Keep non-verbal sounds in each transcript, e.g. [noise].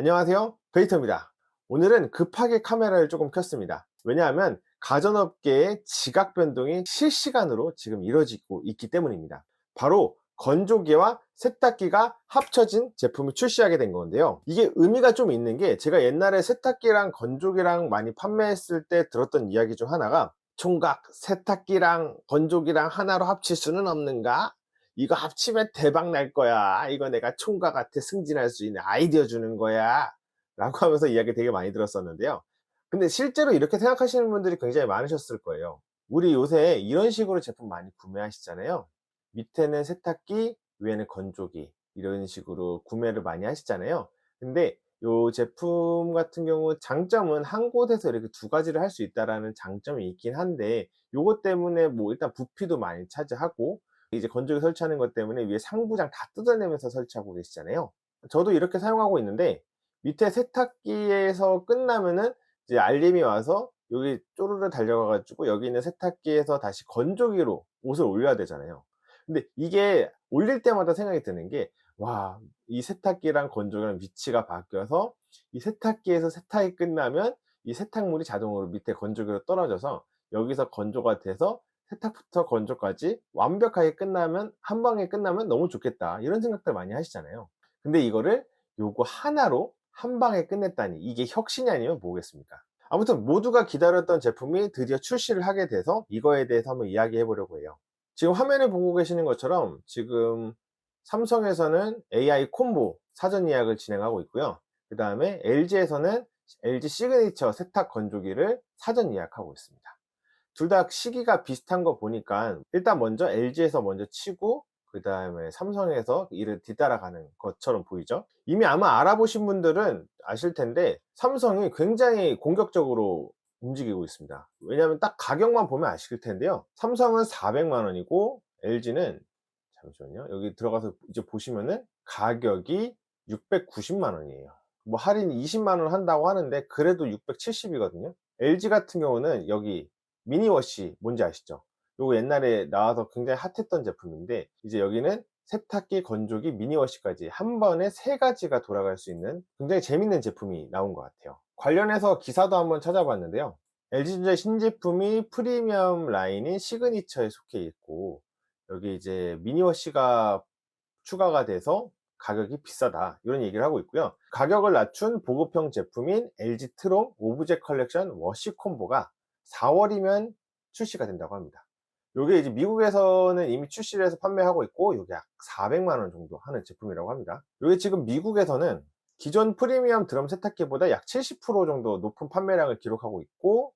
안녕하세요. 베이터입니다. 오늘은 급하게 카메라를 조금 켰습니다. 왜냐하면 가전업계의 지각 변동이 실시간으로 지금 이루어지고 있기 때문입니다. 바로 건조기와 세탁기가 합쳐진 제품을 출시하게 된 건데요. 이게 의미가 좀 있는 게 제가 옛날에 세탁기랑 건조기랑 많이 판매했을 때 들었던 이야기 중 하나가 총각 세탁기랑 건조기랑 하나로 합칠 수는 없는가? 이거 합치면 대박 날 거야. 이거 내가 총각한테 승진할 수 있는 아이디어 주는 거야. 라고 하면서 이야기 되게 많이 들었었는데요. 근데 실제로 이렇게 생각하시는 분들이 굉장히 많으셨을 거예요. 우리 요새 이런 식으로 제품 많이 구매하시잖아요. 밑에는 세탁기, 위에는 건조기. 이런 식으로 구매를 많이 하시잖아요. 근데 요 제품 같은 경우 장점은 한 곳에서 이렇게 두 가지를 할 수 있다라는 장점이 있긴 한데 요것 때문에 뭐 일단 부피도 많이 차지하고 이제 건조기 설치하는 것 때문에 위에 상부장 다 뜯어내면서 설치하고 계시잖아요. 저도 이렇게 사용하고 있는데 밑에 세탁기에서 끝나면은 이제 알림이 와서 여기 쪼르르 달려가 가지고 여기 있는 세탁기에서 다시 건조기로 옷을 올려야 되잖아요. 근데 이게 올릴 때마다 생각이 드는 게 와, 이 세탁기랑 건조기랑 위치가 바뀌어서 이 세탁기에서 세탁이 끝나면 이 세탁물이 자동으로 밑에 건조기로 떨어져서 여기서 건조가 돼서 세탁부터 건조까지 완벽하게 끝나면 한 방에 끝나면 너무 좋겠다. 이런 생각들 많이 하시잖아요. 근데 이거를 요거 하나로 한 방에 끝냈다니 이게 혁신이 아니면 뭐겠습니까? 아무튼 모두가 기다렸던 제품이 드디어 출시를 하게 돼서 이거에 대해서 한번 이야기해 보려고 해요. 지금 화면을 보고 계시는 것처럼 지금 삼성에서는 AI 콤보 사전 예약을 진행하고 있고요. 그 다음에 LG에서는 LG 시그니처 세탁 건조기를 사전 예약하고 있습니다 둘 다 시기가 비슷한 거 보니까 일단 먼저 LG에서 먼저 치고 그 다음에 삼성에서 이를 뒤따라가는 것처럼 보이죠? 이미 아마 알아보신 분들은 아실 텐데 삼성이 굉장히 공격적으로 움직이고 있습니다. 왜냐하면 딱 가격만 보면 아실 텐데요. 삼성은 400만 원이고 LG는 잠시만요. 여기 들어가서 이제 보시면은 가격이 690만 원이에요. 뭐 할인 20만 원 한다고 하는데 그래도 670이거든요. LG 같은 경우는 여기 미니워시 뭔지 아시죠? 요거 옛날에 나와서 굉장히 핫했던 제품인데 이제 여기는 세탁기, 건조기, 미니워시까지 한 번에 세 가지가 돌아갈 수 있는 굉장히 재밌는 제품이 나온 것 같아요. 관련해서 기사도 한번 찾아봤는데요. LG전자 신제품이 프리미엄 라인인 시그니처에 속해 있고 여기 이제 미니워시가 추가가 돼서 가격이 비싸다 이런 얘기를 하고 있고요. 가격을 낮춘 보급형 제품인 LG 트롱 오브제 컬렉션 워시 콤보가 4월이면 출시가 된다고 합니다. 요게 이제 미국에서는 이미 출시를 해서 판매하고 있고 요게 약 400만 원 정도 하는 제품이라고 합니다. 요게 지금 미국에서는 기존 프리미엄 드럼 세탁기보다 약 70% 정도 높은 판매량을 기록하고 있고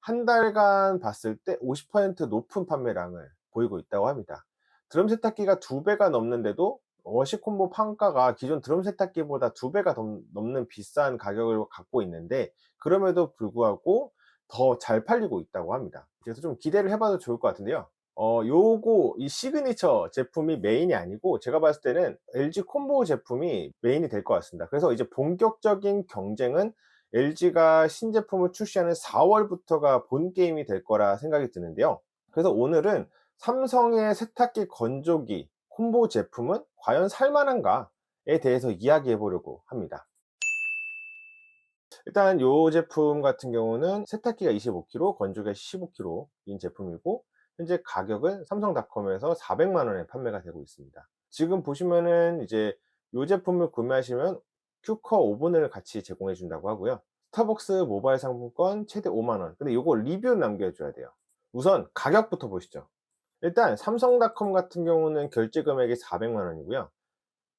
한 달간 봤을 때 50% 높은 판매량을 보이고 있다고 합니다. 드럼 세탁기가 두 배가 넘는데도 워시콤보 판가가 기존 드럼 세탁기보다 두 배가 넘는 비싼 가격을 갖고 있는데 그럼에도 불구하고 더 잘 팔리고 있다고 합니다. 그래서 좀 기대를 해봐도 좋을 것 같은데요. 어 요거 이 시그니처 제품이 메인이 아니고 제가 봤을 때는 LG 콤보 제품이 메인이 될 것 같습니다. 그래서 이제 본격적인 경쟁은 LG가 신제품을 출시하는 4월부터가 본 게임이 될 거라 생각이 드는데요. 그래서 오늘은 삼성의 세탁기 건조기 콤보 제품은 과연 살만한가에 대해서 이야기해 보려고 합니다 일단 이 제품 같은 경우는 세탁기가 25kg, 건조기가 15kg인 제품이고 현재 가격은 삼성닷컴에서 400만 원에 판매가 되고 있습니다. 지금 보시면은 이제 이 제품을 구매하시면 큐커 오븐을 같이 제공해 준다고 하고요. 스타벅스 모바일 상품권 최대 5만 원. 근데 이거 리뷰 남겨줘야 돼요. 우선 가격부터 보시죠. 일단 삼성닷컴 같은 경우는 결제 금액이 400만 원이고요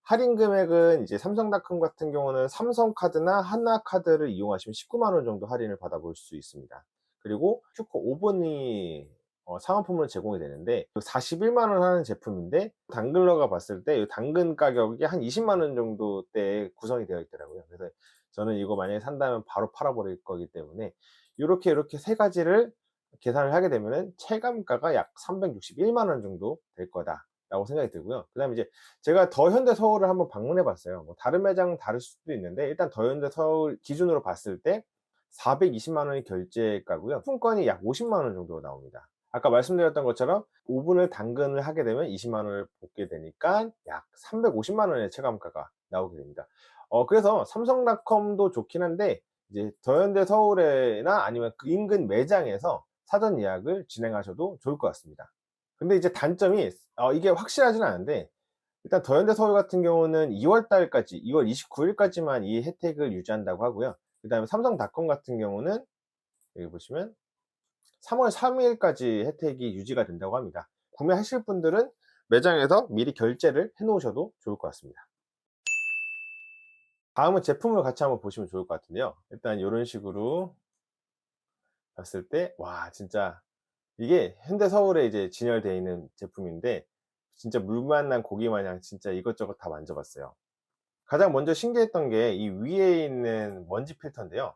할인 금액은 이제 삼성닷컴 같은 경우는 삼성카드나 하나카드를 이용하시면 19만 원 정도 할인을 받아볼 수 있습니다. 그리고 큐커 오븐이 어, 사은품으로 제공이 되는데 41만 원 하는 제품인데 당글러가 봤을 때 당근 가격이 한 20만 원 정도대 구성이 되어 있더라고요. 그래서 저는 이거 만약에 산다면 바로 팔아버릴 거기 때문에 이렇게 이렇게 세 가지를 계산을 하게 되면은 체감가가 약 361만 원 정도 될 거다 생각이 들고요. 그 다음에 이제 제가 더 현대 서울을 한번 방문해 봤어요. 뭐 다른 매장은 다를 수도 있는데 일단 더 현대 서울 기준으로 봤을 때 420만 원이 결제가고요. 품권이 약 50만 원 정도 나옵니다. 아까 말씀드렸던 것처럼 오븐을 당근을 하게 되면 20만 원을 복게 되니까 약 350만 원의 체감가가 나오게 됩니다. 어, 그래서 삼성닷컴도 좋긴 한데 이제 더현대 서울에나 아니면 그 인근 매장에서 사전 예약을 진행하셔도 좋을 것 같습니다. 근데 이제 단점이 어, 이게 확실하진 않은데 일단 더현대 서울 같은 경우는 2월 달까지 2월 29일까지만 이 혜택을 유지한다고 하고요. 그 다음에 삼성닷컴 같은 경우는 여기 보시면 3월 3일까지 혜택이 유지가 된다고 합니다. 구매하실 분들은 매장에서 미리 결제를 해 놓으셔도 좋을 것 같습니다. 다음은 제품을 같이 한번 보시면 좋을 것 같은데요. 일단 이런 식으로 봤을 때, 와, 진짜 이게 현대 서울에 이제 진열되어 있는 제품인데, 진짜 물 만 난 고기 마냥 진짜 이것저것 다 만져봤어요. 가장 먼저 신기했던 게 이 위에 있는 먼지 필터인데요.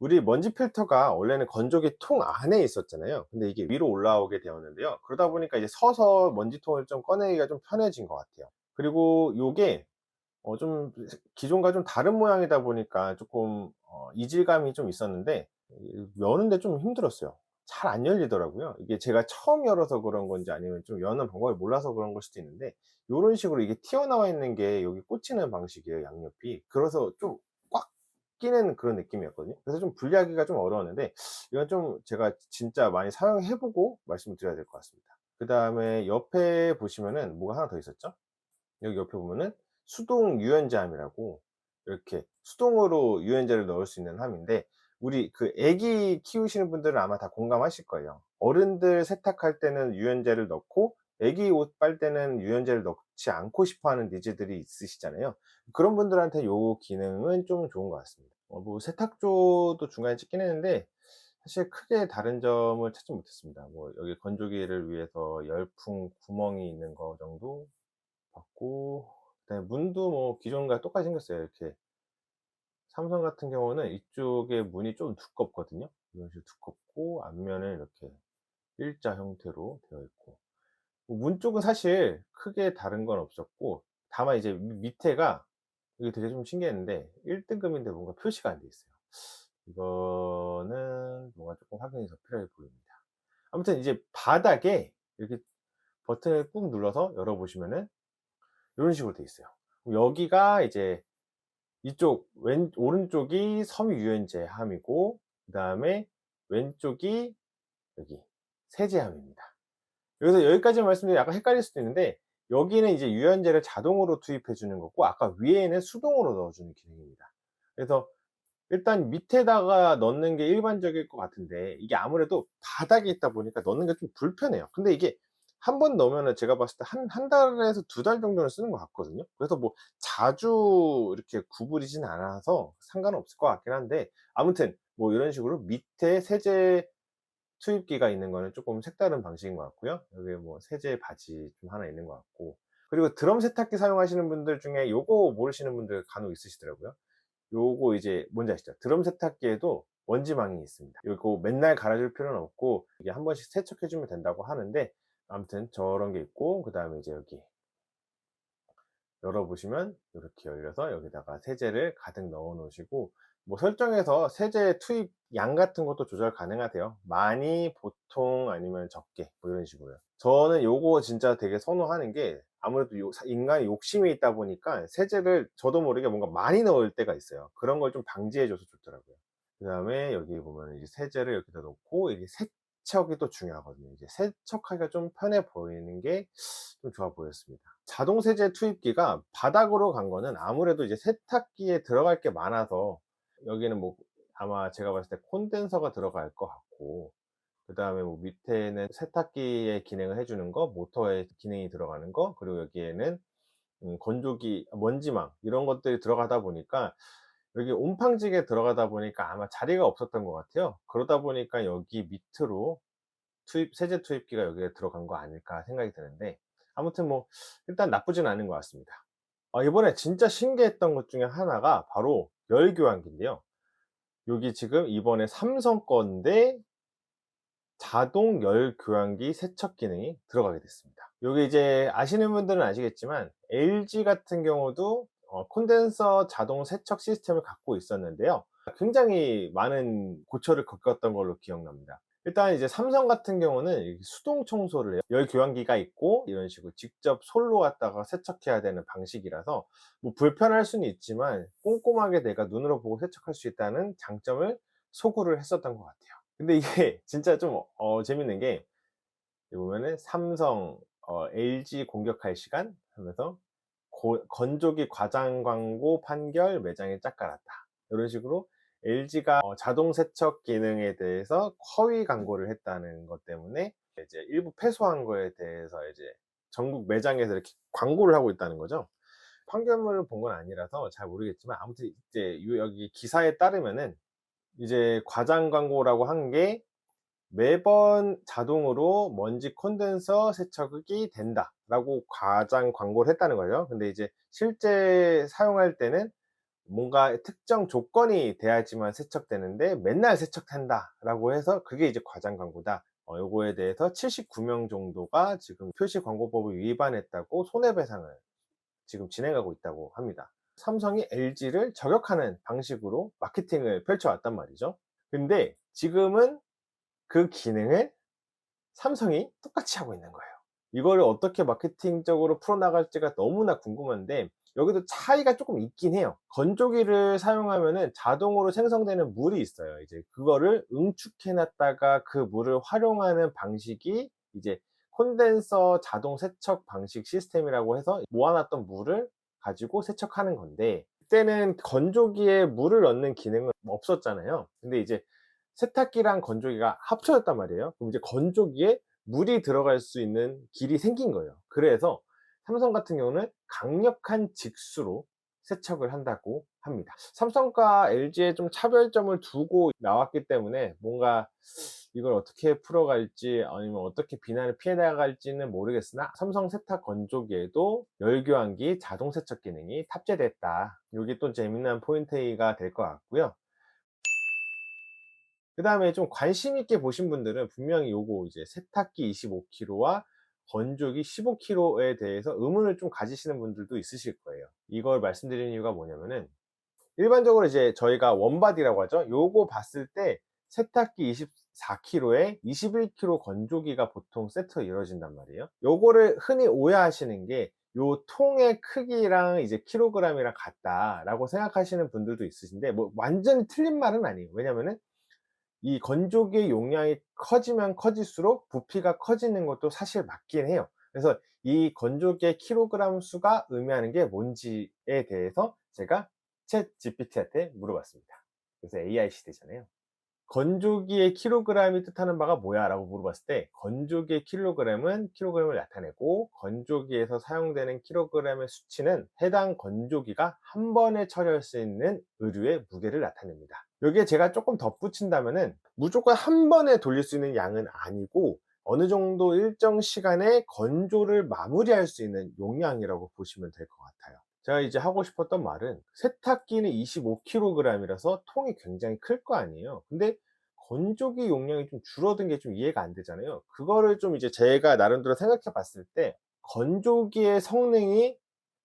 우리 먼지 필터가 원래는 건조기 통 안에 있었잖아요. 근데 이게 위로 올라오게 되었는데요. 그러다 보니까 이제 서서 먼지통을 좀 꺼내기가 좀 편해진 것 같아요. 그리고 요게 어, 좀 기존과 좀 다른 모양이다 보니까 조금 어, 이질감이 좀 있었는데 여는데 좀 힘들었어요. 잘 안 열리더라고요. 이게 제가 처음 열어서 그런 건지 아니면 좀 여는 방법을 몰라서 그런 걸 수도 있는데 이런 식으로 이게 튀어나와 있는 게 여기 꽂히는 방식이에요. 양옆이. 그래서 좀 꽉 끼는 그런 느낌이었거든요. 그래서 좀 분리하기가 좀 어려웠는데 이건 좀 제가 진짜 많이 사용해보고 말씀을 드려야 될 것 같습니다. 그 다음에 옆에 보시면은 뭐가 하나 더 있었죠? 여기 옆에 보면은 수동 유연제 함이라고 이렇게 수동으로 유연제를 넣을 수 있는 함인데 우리 그 애기 키우시는 분들은 아마 다 공감하실 거예요. 어른들 세탁할 때는 유연제를 넣고 애기 옷 빨 때는 유연제를 넣지 않고 싶어 하는 니즈들이 있으시잖아요. 그런 분들한테 요 기능은 좀 좋은 것 같습니다. 어, 뭐 세탁조도 중간에 찍긴 했는데 사실 크게 다른 점을 찾지 못했습니다. 뭐 여기 건조기를 위해서 열풍 구멍이 있는 거 정도 봤고 문도 뭐 기존과 똑같이 생겼어요. 이렇게 삼성 같은 경우는 이쪽에 문이 좀 두껍거든요. 이런 식으로 두껍고 앞면은 이렇게 일자 형태로 되어 있고 뭐문 쪽은 사실 크게 다른 건 없었고 다만 이제 밑- 밑에가 이게 되게 좀 신기했는데 1등급인데 뭔가 표시가 안 돼 있어요. 이거는 뭔가 조금 확인이 더 필요해 보입니다. 아무튼 이제 바닥에 이렇게 버튼을 꾹 눌러서 열어보시면은 이런 식으로 돼 있어요. 여기가 이제 이쪽 왼 오른쪽이 섬유 유연제 함이고 그 다음에 왼쪽이 여기 세제함입니다. 여기서 여기까지 말씀드리면 약간 헷갈릴 수도 있는데 여기는 이제 유연제를 자동으로 투입해 주는 거고 아까 위에는 수동으로 넣어주는 기능입니다. 그래서 일단 밑에다가 넣는 게 일반적일 것 같은데 이게 아무래도 바닥에 있다 보니까 넣는 게 좀 불편해요. 근데 이게 한 번 넣으면은 제가 봤을 때 한, 한 달에서 두 달 정도는 쓰는 것 같거든요. 그래서 뭐 자주 이렇게 구부리진 않아서 상관은 없을 것 같긴 한데 아무튼 뭐 이런 식으로 밑에 세제 투입기가 있는 거는 조금 색다른 방식인 것 같고요. 여기 뭐 세제 바지 좀 하나 있는 것 같고 그리고 드럼 세탁기 사용하시는 분들 중에 요거 모르시는 분들 간혹 있으시더라고요. 요거 이제 뭔지 아시죠? 드럼 세탁기에도 먼지망이 있습니다. 요거 맨날 갈아줄 필요는 없고 이게 한 번씩 세척해 주면 된다고 하는데 아무튼 저런 게 있고 그 다음에 이제 여기 열어보시면 이렇게 열려서 여기다가 세제를 가득 넣어 놓으시고 뭐 설정해서 세제 투입 양 같은 것도 조절 가능하대요. 많이 보통 아니면 적게 뭐 이런 식으로요. 저는 요거 진짜 되게 선호하는 게 아무래도 요- 인간이 욕심이 있다 보니까 세제를 저도 모르게 뭔가 많이 넣을 때가 있어요. 그런 걸 좀 방지해 줘서 좋더라고요. 그 다음에 여기 보면 이제 세제를 여기다 놓고 이게 세 척이 또 중요하거든요. 이제 세척하기가 좀 편해 보이는 게 좀 좋아 보였습니다. 자동 세제 투입기가 바닥으로 간 거는 아무래도 이제 세탁기에 들어갈 게 많아서 여기는 뭐 아마 제가 봤을 때 콘덴서가 들어갈 것 같고 그 다음에 뭐 밑에는 세탁기의 기능을 해주는 거 모터의 기능이 들어가는 거 그리고 여기에는 음, 건조기 먼지망 이런 것들이 들어가다 보니까 여기 온팡지게 들어가다 보니까 아마 자리가 없었던 것 같아요. 그러다 보니까 여기 밑으로 투입 세제 투입기가 여기에 들어간 거 아닐까 생각이 드는데 아무튼 뭐 일단 나쁘진 않은 것 같습니다. 아, 이번에 진짜 신기했던 것 중에 하나가 바로 열 교환기인데요. 여기 지금 이번에 삼성 건데 자동 열 교환기 세척 기능이 들어가게 됐습니다. 여기 이제 아시는 분들은 아시겠지만 LG 같은 경우도 어, 콘덴서 자동 세척 시스템을 갖고 있었는데요. 굉장히 많은 고초를 겪었던 걸로 기억납니다. 일단 이제 삼성 같은 경우는 수동 청소를 해요. 열 교환기가 있고 이런 식으로 직접 솔로 갖다가 세척해야 되는 방식이라서 뭐 불편할 수는 있지만 꼼꼼하게 내가 눈으로 보고 세척할 수 있다는 장점을 소구를 했었던 것 같아요. 근데 이게 [laughs] 진짜 좀 어, 재밌는 게 보면은 삼성, 어, LG 공격할 시간 하면서 고- 건조기 과장 광고 판결 매장에 짝깔았다. 이런 식으로 LG가 자동 세척 기능에 대해서 허위 광고를 했다는 것 때문에 이제 일부 패소한 거에 대해서 이제 전국 매장에서 이렇게 광고를 하고 있다는 거죠. 판결문을 본 건 아니라서 잘 모르겠지만 아무튼 이제 요- 여기 기사에 따르면은 이제 과장 광고라고 한 게 매번 자동으로 먼지 콘덴서 세척이 된다 라고 과장 광고를 했다는 거죠. 근데 이제 실제 사용할 때는 뭔가 특정 조건이 돼야지만 세척되는데 맨날 세척한다 라고 해서 그게 이제 과장 광고다. 어, 요거에 대해서 79명 정도가 지금 표시 광고법을 위반했다고 손해배상을 지금 진행하고 있다고 합니다. 삼성이 LG를 저격하는 방식으로 마케팅을 펼쳐왔단 말이죠. 근데 지금은 그 기능을 삼성이 똑같이 하고 있는 거예요. 이거를 어떻게 마케팅적으로 풀어나갈지가 너무나 궁금한데 여기도 차이가 조금 있긴 해요. 건조기를 사용하면은 자동으로 생성되는 물이 있어요. 이제 그거를 응축해 놨다가 그 물을 활용하는 방식이 이제 콘덴서 자동 세척 방식 시스템이라고 해서 모아놨던 물을 가지고 세척하는 건데 그때는 건조기에 물을 넣는 기능은 없었잖아요. 근데 이제 세탁기랑 건조기가 합쳐졌단 말이에요. 그럼 이제 건조기에 물이 들어갈 수 있는 길이 생긴 거예요. 그래서 삼성 같은 경우는 강력한 직수로 세척을 한다고 합니다. 삼성과 LG에 좀 차별점을 두고 나왔기 때문에 뭔가 이걸 어떻게 풀어갈지 아니면 어떻게 비난을 피해 나갈지는 모르겠으나 삼성 세탁 건조기에도 열교환기 자동 세척 기능이 탑재됐다. 이게 또 재미난 포인트가 될 것 같고요. 그 다음에 좀 관심 있게 보신 분들은 분명히 요거 이제 세탁기 25kg와 건조기 15kg에 대해서 의문을 좀 가지시는 분들도 있으실 거예요. 이걸 말씀드리는 이유가 뭐냐면은 일반적으로 이제 저희가 원바디라고 하죠. 요거 봤을 때 세탁기 24kg에 21kg 건조기가 보통 세트가 이루어진단 말이에요. 요거를 흔히 오해하시는 게 요 통의 크기랑 이제 킬로그램이랑 같다라고 생각하시는 분들도 있으신데 뭐 완전히 틀린 말은 아니에요. 왜냐면은 이 건조기의 용량이 커지면 커질수록 부피가 커지는 것도 사실 맞긴 해요. 그래서 이 건조기의 킬로그램 수가 의미하는 게 뭔지에 대해서 제가 챗 GPT한테 물어봤습니다. 그래서 AI 시대잖아요. 건조기의 킬로그램이 뜻하는 바가 뭐야? 라고 물어봤을 때 건조기의 킬로그램은 킬로그램을 나타내고 건조기에서 사용되는 킬로그램의 수치는 해당 건조기가 한 번에 처리할 수 있는 의류의 무게를 나타냅니다. 여기에 제가 조금 덧붙인다면 은 무조건 한 번에 돌릴 수 있는 양은 아니고 어느 정도 일정 시간에 건조를 마무리할 수 있는 용량이라고 보시면 될 것 같아요. 제가 이제 하고 싶었던 말은 세탁기는 25kg이라서 통이 굉장히 클 거 아니에요. 근데 건조기 용량이 좀 줄어든 게 좀 이해가 안 되잖아요. 그거를 좀 이제 제가 나름대로 생각해 봤을 때 건조기의 성능이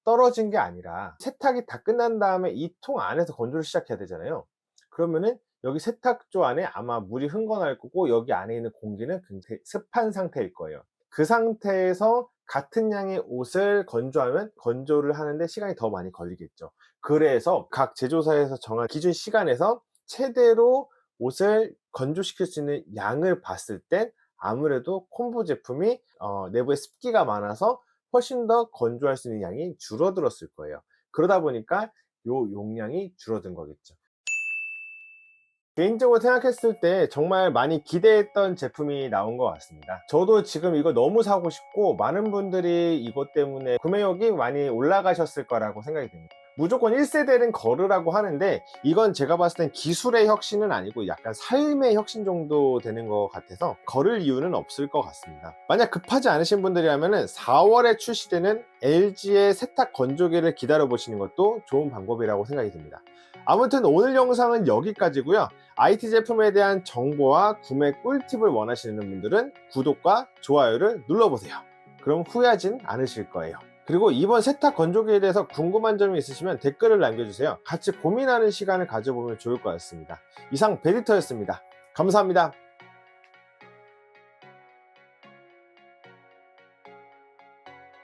떨어진 게 아니라 세탁이 다 끝난 다음에 이 통 안에서 건조를 시작해야 되잖아요. 그러면은 여기 세탁조 안에 아마 물이 흥건할 거고 여기 안에 있는 공기는 굉장히 습한 상태일 거예요. 그 상태에서 같은 양의 옷을 건조하면 건조를 하는데 시간이 더 많이 걸리겠죠. 그래서 각 제조사에서 정한 기준 시간에서 최대로 옷을 건조시킬 수 있는 양을 봤을 땐 아무래도 콤보 제품이 어, 내부에 습기가 많아서 훨씬 더 건조할 수 있는 양이 줄어들었을 거예요. 그러다 보니까 요 용량이 줄어든 거겠죠. 개인적으로 생각했을 때 정말 많이 기대했던 제품이 나온 것 같습니다. 저도 지금 이거 너무 사고 싶고 많은 분들이 이것 때문에 구매욕이 많이 올라가셨을 거라고 생각이 듭니다. 무조건 1세대는 걸으라고 하는데 이건 제가 봤을 땐 기술의 혁신은 아니고 약간 삶의 혁신 정도 되는 것 같아서 걸을 이유는 없을 것 같습니다. 만약 급하지 않으신 분들이라면 4월에 출시되는 LG의 세탁 건조기를 기다려 보시는 것도 좋은 방법이라고 생각이 듭니다. 아무튼 오늘 영상은 여기까지고요. IT 제품에 대한 정보와 구매 꿀팁을 원하시는 분들은 구독과 좋아요를 눌러보세요. 그럼 후회하진 않으실 거예요. 그리고 이번 세탁 건조기에 대해서 궁금한 점이 있으시면 댓글을 남겨주세요. 같이 고민하는 시간을 가져보면 좋을 것 같습니다. 이상 베디터였습니다. 감사합니다.